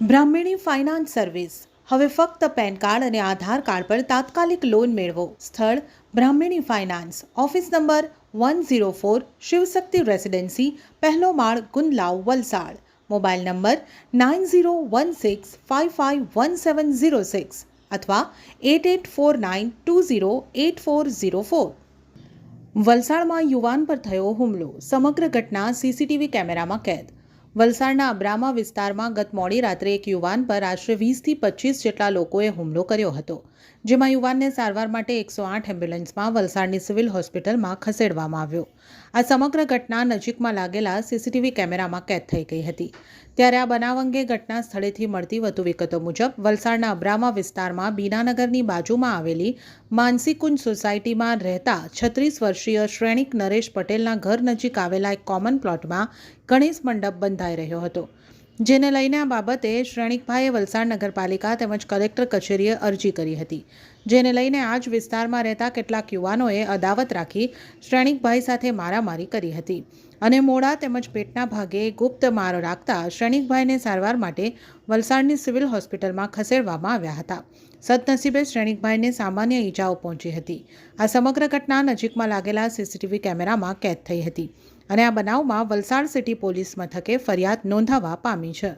બ્રાહ્મણી finance service. હવે ફક્ત PAN card અને આધાર કાર્ડ પર તાત્કાલિક લોન મેળવો. સ્થળ Brahmani finance. Office number one zero four Shivshakti residency, પહેલો માળ Gundlav, Valsad. Mobile number nine zero one six five five one seven zero six અથવા eight eight four nine two zero eight four zero four. વલસાડમાં યુવાન પર થયો હુમલો. સમગ્ર ઘટના સીસીટીવી કેમેરામાં કેદ. વલસાડના અબ્રામા વિસ્તારમાં ગત મોડી રાત્રે એક યુવાન પર આશરે વીસથી પચીસ જેટલા લોકોએ હુમલો કર્યો હતો, જેમાં યુવાનને સારવાર માટે એકસો આઠ એમ્બ્યુલન્સમાં વલસાડની સિવિલ હોસ્પિટલમાં ખસેડવામાં આવ્યો. આ સમગ્ર ઘટના નજીકમાં લાગેલા સીસીટીવી કેમેરામાં કેદ થઈ ગઈ હતી. ત્યારે આ બનાવ અંગે ઘટના સ્થળેથી મળતી વધુ વિગતો મુજબ, વલસાડના અબ્રામા વિસ્તારમાં બીનાનગરની બાજુમાં આવેલી માનસીકુંજ સોસાયટીમાં રહેતા છત્રીસ વર્ષીય શ્રેણિક નરેશ પટેલના ઘર નજીક આવેલા એક કોમન પ્લોટમાં ગણેશ મંડપ બંધાઈ રહ્યો હતો. જેને લઈને આ બાબતે શ્રેણિકભાઈએ વલસાડ નગરપાલિકા તેમજ કલેક્ટર કચેરીએ અરજી કરી હતી. જેને લઈને આ જ વિસ્તારમાં રહેતા કેટલાક યુવાનોએ અદાવત રાખી શ્રેણિકભાઈ સાથે મારામારી કરી હતી અને મોડા તેમજ પેટના ભાગે ગુપ્ત માર રાખતા શ્રેણિકભાઈને સારવાર માટે વલસાડની સિવિલ હોસ્પિટલમાં ખસેડવામાં આવ્યા હતા. સદનસીબે શ્રેણિકભાઈને સામાન્ય ઈજાઓ પહોંચી હતી. આ સમગ્ર ઘટના નજીકમાં લાગેલા સીસીટીવી કેમેરામાં કેદ થઈ હતી. અને આ બનાવમાં વલસાડ સિટી પોલીસ મથકે ફરિયાદ નોંધાવા પામી છે.